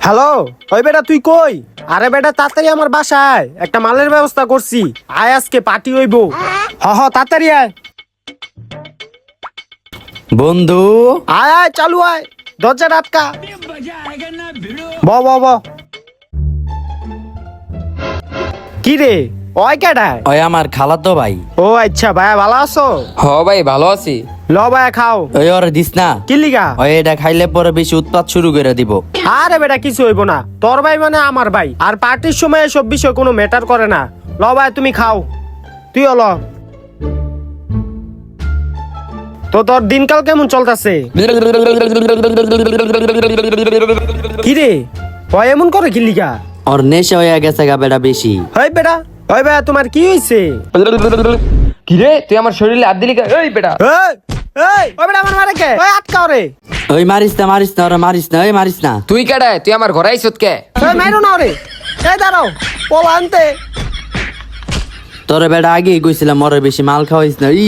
Hello ওই বেটা তুই কই? আরে বেটা তাড়াতাড়ি আমার বাসায়। একটা মালের ব্যবস্থা করছি। আয় আজকে পার্টি হইব। হ হ তাড়াতাড়ি আয়। বন্ধু। আয় আয় চালু আয়। দরজা আটকা। ব ব ব। কি রে ওই কেডায় ওই আমার খালাতো ভাই। ও আচ্ছা ভাইয়া ভালো আছো? হ ভাই ভালো আছি। ল ভাইয়া খাও। ওই ওর দিস না। কি লিগা? ওই এটা খাইলে পরে বেশি উৎপাত শুরু করে দিব। আরে বেটা কিছু হইব না। তোর ভাই মানে আমার ভাই। আর পার্টির সময় এসব বিষয় কোনো ম্যাটার করে না। ল ভাই তুমি খাও। তুইও ল। তো তোর দিনকাল কেমন চলতেছে? কি রে ওই এমন করে কি লিগা? ওর নেশা হয়ে গেছে গা বেটা বেশি। হই বেটা। ওই ভাই তোমার কি হয়েছে কি রে তুই আমার শরীরে হাত দিলি কে? বেটা। এই এই ওই বেটা আমার মারে কে? ওই আটকাও রে। ওই মারিস না মারিস না ওরা মারিস না ওই মারিস না। তুই কেডায় তুই আমার ঘরে আইছত কে? ওই মাইরো না রে এই দাঁড়াও পোলা আনতে। তোর বেটা আগে কইছিলাম মরে বেশি মাল খাওয়াইস না। ই